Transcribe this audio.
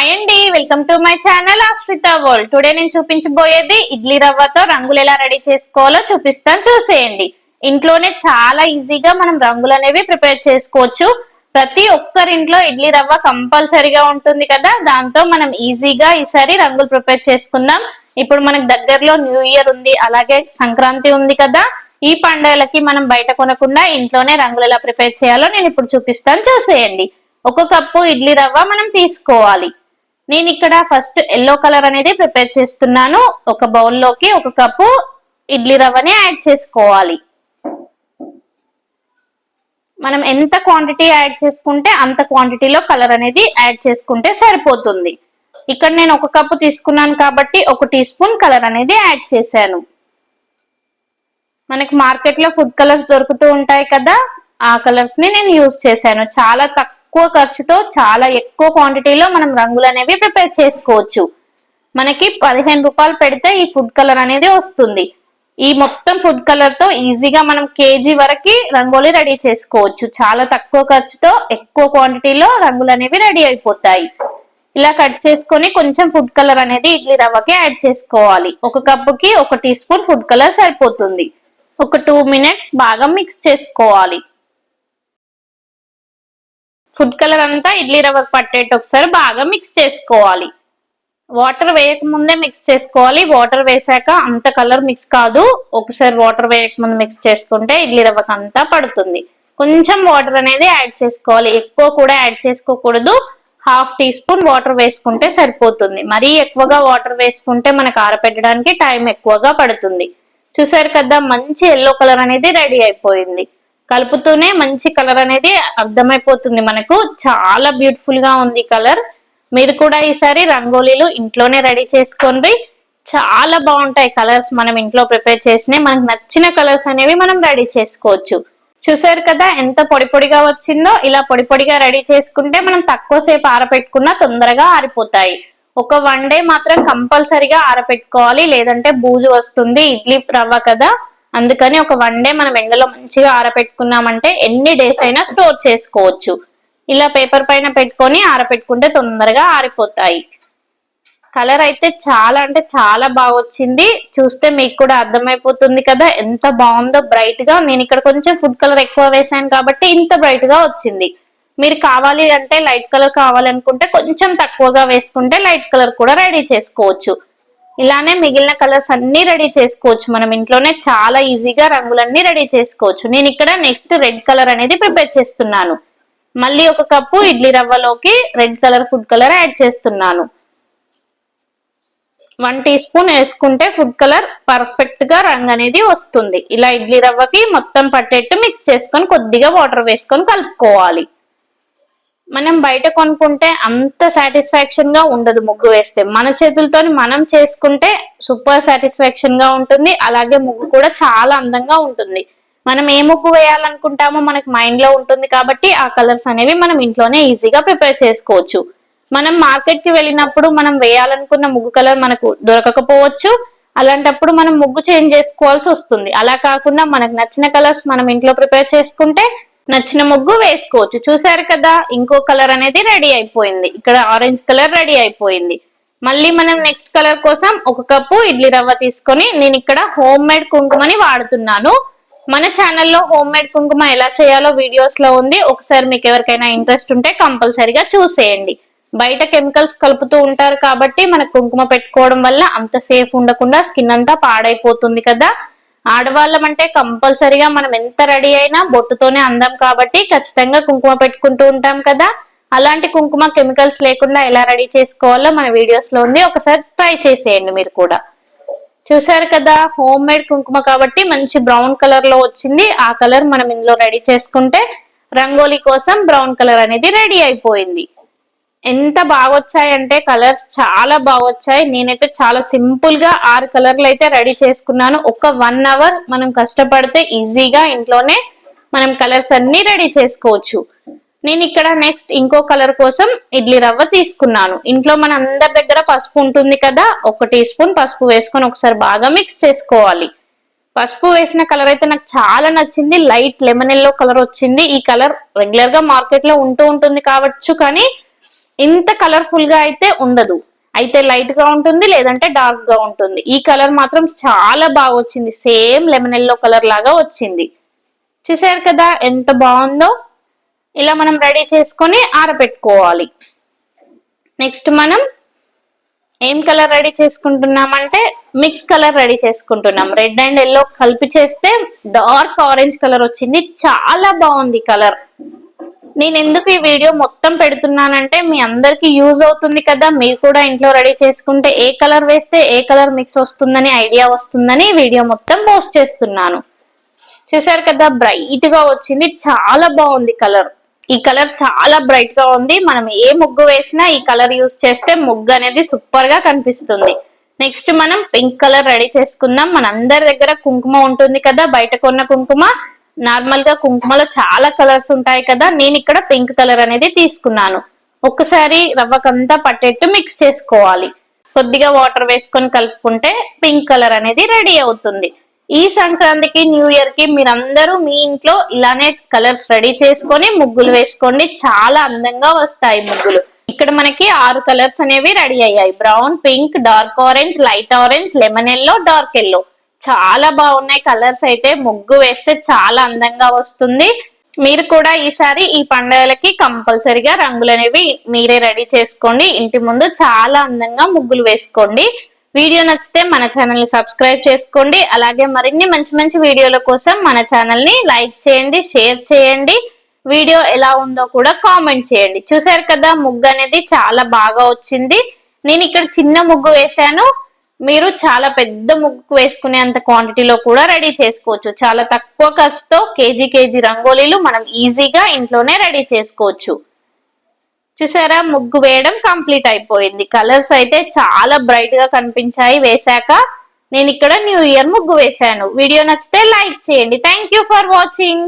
Hi అండి welcome to my channel Ashrita world today నేను చూపించబోయేది ఇడ్లీ రవ్వతో రంగులు ఎలా రెడీ చేసుకోవాలో చూపిస్తాను చూసేయండి. ఇంట్లోనే చాలా ఈజీగా మనం రంగులు అనేవి ప్రిపేర్ చేసుకోవచ్చు. ప్రతి ఒక్కరింట్లో ఇడ్లీ రవ్వ కంపల్సరీగా ఉంటుంది కదా దాంతో మనం ఈజీగా ఈసారి రంగులు ప్రిపేర్ చేసుకుందాం. ఇప్పుడు మనకు దగ్గరలో న్యూ ఇయర్ ఉంది అలాగే సంక్రాంతి ఉంది కదా ఈ పండుగలకి మనం బయట కొనకుండా ఇంట్లోనే రంగులు ఎలా ప్రిపేర్ చేయాలో నేను ఇప్పుడు చూపిస్తాను చూసేయండి. ఒక కప్పు ఇడ్లీ రవ్వ మనం తీసుకోవాలి. నేను ఇక్కడ ఫస్ట్ ఎల్లో కలర్ అనేది ప్రిపేర్ చేస్తున్నాను. ఒక బౌల్లోకి ఒక కప్పు ఇడ్లీ రవ్వని యాడ్ చేసుకోవాలి. మనం ఎంత క్వాంటిటీ యాడ్ చేసుకుంటే అంత క్వాంటిటీలో కలర్ అనేది యాడ్ చేసుకుంటే సరిపోతుంది. ఇక్కడ నేను ఒక కప్పు తీసుకున్నాను కాబట్టి ఒక టీ స్పూన్ కలర్ అనేది యాడ్ చేశాను. మనకి మార్కెట్లో ఫుడ్ కలర్స్ దొరుకుతూ ఉంటాయి కదా ఆ కలర్స్ని నేను యూజ్ చేశాను. చాలా తక్కువ తక్కువ ఖర్చుతో చాలా ఎక్కువ క్వాంటిటీలో మనం రంగులు అనేవి ప్రిపేర్ చేసుకోవచ్చు. మనకి పదిహేను రూపాయలు పెడితే ఈ ఫుడ్ కలర్ అనేది వస్తుంది. ఈ మొత్తం ఫుడ్ కలర్తో ఈజీగా మనం కేజీ వరకు రంగోలీ రెడీ చేసుకోవచ్చు. చాలా తక్కువ ఖర్చుతో ఎక్కువ క్వాంటిటీలో రంగులు అనేవి రెడీ అయిపోతాయి. ఇలా కట్ చేసుకొని కొంచెం ఫుడ్ కలర్ అనేది ఇడ్లీ రవ్వకి యాడ్ చేసుకోవాలి. ఒక కప్పుకి ఒక టీ స్పూన్ ఫుడ్ కలర్ సరిపోతుంది. ఒక టూ మినిట్స్ బాగా మిక్స్ చేసుకోవాలి. ఫుడ్ కలర్ అంతా ఇడ్లీ రవ్వకు పట్టేట్టు ఒకసారి బాగా మిక్స్ చేసుకోవాలి. వాటర్ వేయక ముందే మిక్స్ చేసుకోవాలి. వాటర్ వేసాక అంత కలర్ మిక్స్ కాదు. ఒకసారి వాటర్ వేయక ముందు మిక్స్ చేసుకుంటే ఇడ్లీ రవ్వకు అంతా పడుతుంది. కొంచెం వాటర్ అనేది యాడ్ చేసుకోవాలి. ఎక్కువ కూడా యాడ్ చేసుకోకూడదు. హాఫ్ టీ స్పూన్ వాటర్ వేసుకుంటే సరిపోతుంది. మరీ ఎక్కువగా వాటర్ వేసుకుంటే మనకు ఆరపెట్టడానికి టైం ఎక్కువగా పడుతుంది. చూసారు కదా మంచి ఎల్లో కలర్ అనేది రెడీ అయిపోయింది. కలుపుతూనే మంచి కలర్ అనేది అర్థమైపోతుంది మనకు. చాలా బ్యూటిఫుల్గా ఉంది కలర్. మీరు కూడా ఈసారి రంగోలీలు ఇంట్లోనే రెడీ చేసుకోండి. చాలా బాగుంటాయి కలర్స్ మనం ఇంట్లో ప్రిపేర్ చేసినాయి మనకు నచ్చిన కలర్స్ అనేవి మనం రెడీ చేసుకోవచ్చు. చూసారు కదా ఎంత పొడి పొడిగా వచ్చిందో? ఇలా పొడి పొడిగా రెడీ చేసుకుంటే మనం తక్కువ సేపు ఆరపెట్టుకున్నా తొందరగా ఆరిపోతాయి. ఒక వన్ డే మాత్రం కంపల్సరిగా ఆరపెట్టుకోవాలి. లేదంటే బూజు వస్తుంది ఇడ్లీ రవ్వ కదా. అందుకని ఒక వన్ డే మనం ఎండలో మంచిగా ఆరపెట్టుకున్నామంటే ఎన్ని డేస్ అయినా స్టోర్ చేసుకోవచ్చు. ఇలా పేపర్ పైన పెట్టుకొని ఆరపెట్టుకుంటే తొందరగా ఆరిపోతాయి. కలర్ అయితే చాలా అంటే చాలా బాగా వచ్చింది. చూస్తే మీకు కూడా అర్థమైపోతుంది కదా ఎంత బాగుందో బ్రైట్గా. నేను ఇక్కడ కొంచెం ఫుడ్ కలర్ ఎక్కువ వేసాను కాబట్టి ఇంత బ్రైట్గా వచ్చింది. మీరు కావాలి అంటే లైట్ కలర్ కావాలనుకుంటే కొంచెం తక్కువగా వేసుకుంటే లైట్ కలర్ కూడా రెడీ చేసుకోవచ్చు. ఇలానే మిగిలిన కలర్స్ అన్ని రెడీ చేసుకోవచ్చు. మనం ఇంట్లోనే చాలా ఈజీగా రంగులన్నీ రెడీ చేసుకోవచ్చు. నేను ఇక్కడ నెక్స్ట్ రెడ్ కలర్ అనేది ప్రిపేర్ చేస్తున్నాను. మళ్ళీ ఒక cup idli రవ్వలోకి red colour food colour add చేస్తున్నాను. వన్ టీ స్పూన్ వేసుకుంటే ఫుడ్ కలర్ పర్ఫెక్ట్గా రంగు అనేది వస్తుంది. ఇలా ఇడ్లీ రవ్వకి మొత్తం పట్టేట్టు మిక్స్ చేసుకొని కొద్దిగా వాటర్ వేసుకొని కలుపుకోవాలి. మనం బయట కొనుక్కుంటే అంత సాటిస్ఫాక్షన్గా ఉండదు ముగ్గు వేస్తే. మన చేతులతో మనం చేసుకుంటే సూపర్ సాటిస్ఫాక్షన్గా ఉంటుంది. అలాగే ముగ్గు కూడా చాలా అందంగా ఉంటుంది. మనం ఏ ముగ్గు వేయాలనుకుంటామో మనకి మైండ్లో ఉంటుంది కాబట్టి ఆ కలర్స్ అనేవి మనం ఇంట్లోనే ఈజీగా ప్రిపేర్ చేసుకోవచ్చు. మనం మార్కెట్కి వెళ్ళినప్పుడు మనం వేయాలనుకున్న ముగ్గు కలర్ మనకు దొరకకపోవచ్చు. అలాంటప్పుడు మనం ముగ్గు చేంజ్ చేసుకోవాల్సి వస్తుంది. అలా కాకుండా మనకు నచ్చిన కలర్స్ మనం ఇంట్లో ప్రిపేర్ చేసుకుంటే నచ్చిన ముగ్గు వేసుకోవచ్చు. చూసారు కదా ఇంకో కలర్ అనేది రెడీ అయిపోయింది. ఇక్కడ ఆరెంజ్ కలర్ రెడీ అయిపోయింది. మళ్ళీ మనం నెక్స్ట్ కలర్ కోసం ఒక కప్పు ఇడ్లీ రవ్వ తీసుకొని నేను ఇక్కడ హోమ్ మేడ్ కుంకుమని వాడుతున్నాను. మన ఛానల్లో హోమ్ మేడ్ కుంకుమ ఎలా చేయాలో వీడియోస్లో ఉంది. ఒకసారి మీకు ఎవరికైనా ఇంట్రెస్ట్ ఉంటే కంపల్సరీగా చూసేయండి. బయట కెమికల్స్ కలుపుతూ ఉంటారు కాబట్టి మన కుంకుమ పెట్టుకోవడం వల్ల అంత సేఫ్ ఉండకుండా స్కిన్ అంతా పాడైపోతుంది కదా. ఆడవాళ్ళం అంటే కంపల్సరిగా మనం ఎంత రెడీ అయినా బొట్టుతోనే అందం కాబట్టి ఖచ్చితంగా కుంకుమ పెట్టుకుంటూ ఉంటాం కదా. అలాంటి కుంకుమ కెమికల్స్ లేకుండా ఎలా రెడీ చేసుకోవాలో మన వీడియోస్లో ఉంది ఒకసారి ట్రై చేసేయండి మీరు కూడా. చూసారు కదా హోమ్ మేడ్ కుంకుమ కాబట్టి మంచి బ్రౌన్ కలర్లో వచ్చింది. ఆ కలర్ మనం ఇందులో రెడీ చేసుకుంటే రంగోలీ కోసం బ్రౌన్ కలర్ అనేది రెడీ అయిపోయింది. ఎంత బాగా వచ్చాయంటే కలర్స్ చాలా బాగా వచ్చాయి నేనైతే చాలా సింపుల్గా ఆరు కలర్లు అయితే రెడీ చేసుకున్నాను. ఒక వన్ అవర్ మనం కష్టపడితే ఈజీగా ఇంట్లోనే మనం కలర్స్ అన్ని రెడీ చేసుకోవచ్చు. నేను ఇక్కడ నెక్స్ట్ ఇంకో కలర్ కోసం ఇడ్లీ రవ్వ తీసుకున్నాను. ఇంట్లో మన అందరి దగ్గర పసుపు ఉంటుంది కదా ఒక టీ స్పూన్ పసుపు వేసుకొని ఒకసారి బాగా మిక్స్ చేసుకోవాలి. పసుపు వేసిన కలర్ అయితే నాకు చాలా నచ్చింది. లైట్ లెమన్ ఎల్లో కలర్ వచ్చింది. ఈ కలర్ రెగ్యులర్గా మార్కెట్లో ఉంటూ ఉంటుంది కావచ్చు కానీ ఇంత కలర్ఫుల్గా అయితే ఉండదు. అయితే లైట్గా ఉంటుంది లేదంటే డార్క్గా ఉంటుంది. ఈ కలర్ మాత్రం చాలా బాగా వచ్చింది. సేమ్ లెమన్ ఎల్లో కలర్ లాగా వచ్చింది. చూసారు కదా ఎంత బాగుందో? ఇలా మనం రెడీ చేసుకొని ఆరబెట్టుకోవాలి. నెక్స్ట్ మనం ఏం కలర్ రెడీ చేసుకుంటున్నామంటే మిక్స్ కలర్ రెడీ చేసుకుంటున్నాం. రెడ్ అండ్ ఎల్లో కలిపి చేస్తే డార్క్ ఆరెంజ్ కలర్ వచ్చింది. చాలా బాగుంది కలర్ నేను ఎందుకు ఈ వీడియో మొత్తం పెడుతున్నానంటే మీ అందరికి యూజ్ అవుతుంది కదా. మీరు కూడా ఇంట్లో రెడీ చేసుకుంటే ఏ కలర్ వేస్తే ఏ కలర్ మిక్స్ వస్తుందని ఐడియా వస్తుందని వీడియో మొత్తం పోస్ట్ చేస్తున్నాను. చూసారు కదా బ్రైట్గా వచ్చింది. చాలా బాగుంది కలర్. ఈ కలర్ చాలా బ్రైట్గా ఉంది. మనం ఏ ముగ్గు వేసినా ఈ కలర్ యూజ్ చేస్తే ముగ్గు అనేది సూపర్గా కనిపిస్తుంది. నెక్స్ట్ మనం పింక్ కలర్ రెడీ చేసుకుందాం. మన అందరి దగ్గర కుంకుమ ఉంటుంది కదా బయట కొన్న కుంకుమ. నార్మల్గా కుంకుమలో చాలా కలర్స్ ఉంటాయి కదా నేను ఇక్కడ పింక్ కలర్ అనేది తీసుకున్నాను. ఒక్కసారి రవ్వకంతా పట్టేట్టు మిక్స్ చేసుకోవాలి. కొద్దిగా వాటర్ వేసుకొని కలుపుకుంటే పింక్ కలర్ అనేది రెడీ అవుతుంది. ఈ సంక్రాంతికి న్యూ ఇయర్కి మీరందరూ మీ ఇంట్లో ఇలానే కలర్స్ రెడీ చేసుకొని ముగ్గులు వేసుకోండి. చాలా అందంగా వస్తాయి ముగ్గులు. ఇక్కడ మనకి ఆరు కలర్స్ అనేవి రెడీ అయ్యాయి. Brown pink dark orange light orange lemon yellow dark yellow చాలా బాగున్నాయి కలర్స్ అయితే. ముగ్గు వేస్తే చాలా అందంగా వస్తుంది. మీరు కూడా ఈసారి ఈ పండుగలకి కంపల్సరిగా రంగులు అనేవి మీరే రెడీ చేసుకోండి. ఇంటి ముందు చాలా అందంగా ముగ్గులు వేసుకోండి. వీడియో నచ్చితే మన ఛానల్ని సబ్స్క్రైబ్ చేసుకోండి. అలాగే మరిన్ని మంచి మంచి వీడియోల కోసం మన ఛానల్ని లైక్ చేయండి షేర్ చేయండి. వీడియో ఎలా ఉందో కూడా కామెంట్ చేయండి. చూసారు కదా ముగ్గు అనేది చాలా బాగా వచ్చింది. నేను ఇక్కడ చిన్న ముగ్గు వేశాను. మీరు చాలా పెద్ద ముగ్గు వేసుకునే అంత క్వాంటిటీలో కూడా రెడీ చేసుకోవచ్చు. చాలా తక్కువ ఖర్చుతో కేజీ కేజీ రంగోలీలు మనం ఈజీగా ఇంట్లోనే రెడీ చేసుకోవచ్చు. చూసారా? ముగ్గు వేయడం కంప్లీట్ అయిపోయింది. కలర్స్ అయితే చాలా బ్రైట్గా కనిపించాయి వేశాక. నేను ఇక్కడ న్యూ ఇయర్ ముగ్గు వేశాను. వీడియో నచ్చితే లైక్ చేయండి. Thank for watching